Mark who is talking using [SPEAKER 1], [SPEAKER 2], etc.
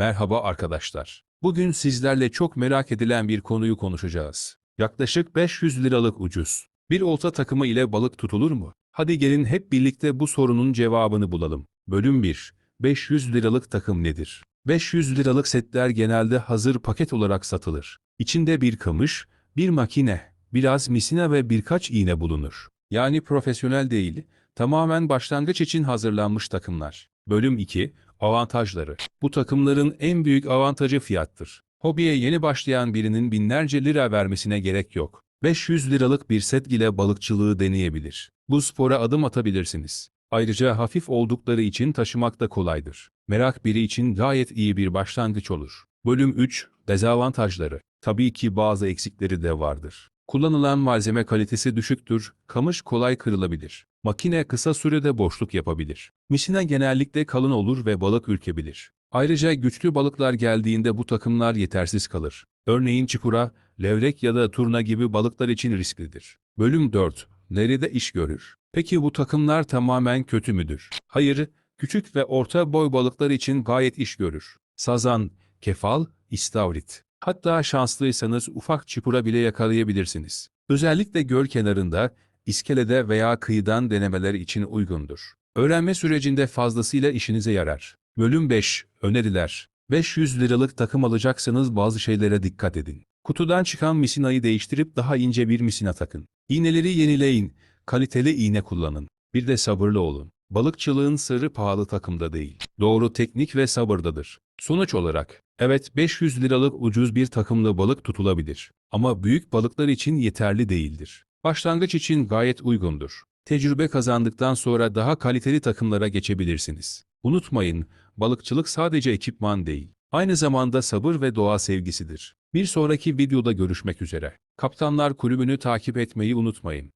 [SPEAKER 1] Merhaba arkadaşlar. Bugün sizlerle çok merak edilen bir konuyu konuşacağız. Yaklaşık 500 liralık ucuz. Bir olta takımı ile balık tutulur mu? Hadi gelin hep birlikte bu sorunun cevabını bulalım. Bölüm 1. 500 liralık takım nedir? 500 liralık setler genelde hazır paket olarak satılır. İçinde bir kamış, bir makine, biraz misina ve birkaç iğne bulunur. Yani profesyonel değil, tamamen başlangıç için hazırlanmış takımlar. Bölüm 2. Avantajları. Bu takımların en büyük avantajı fiyattır. Hobiye yeni başlayan birinin binlerce lira vermesine gerek yok. 500 liralık bir set ile balıkçılığı deneyebilir. Bu spora adım atabilirsiniz. Ayrıca hafif oldukları için taşımak da kolaydır. Merak biri için gayet iyi bir başlangıç olur. Bölüm 3. Dezavantajları. Tabii ki bazı eksikleri de vardır. Kullanılan malzeme kalitesi düşüktür, kamış kolay kırılabilir. Makine kısa sürede boşluk yapabilir. Misina genellikle kalın olur ve balık ürkebilir. Ayrıca güçlü balıklar geldiğinde bu takımlar yetersiz kalır. Örneğin çipura, levrek ya da turna gibi balıklar için risklidir. Bölüm 4. Nerede iş görür? Peki bu takımlar tamamen kötü müdür? Hayır, küçük ve orta boy balıklar için gayet iş görür. Sazan, kefal, istavrit. Hatta şanslıysanız ufak çipura bile yakalayabilirsiniz. Özellikle göl kenarında, iskelede veya kıyıdan denemeler için uygundur. Öğrenme sürecinde fazlasıyla işinize yarar. Bölüm 5. Öneriler. 500 liralık takım alacaksanız bazı şeylere dikkat edin. Kutudan çıkan misinayı değiştirip daha ince bir misina takın. İğneleri yenileyin, kaliteli iğne kullanın. Bir de sabırlı olun. Balıkçılığın sırrı pahalı takımda değil. Doğru teknik ve sabırdadır. Sonuç olarak, evet 500 liralık ucuz bir takımla balık tutulabilir. Ama büyük balıklar için yeterli değildir. Başlangıç için gayet uygundur. Tecrübe kazandıktan sonra daha kaliteli takımlara geçebilirsiniz. Unutmayın, balıkçılık sadece ekipman değil. Aynı zamanda sabır ve doğa sevgisidir. Bir sonraki videoda görüşmek üzere. Kaptanlar Kulübü'nü takip etmeyi unutmayın.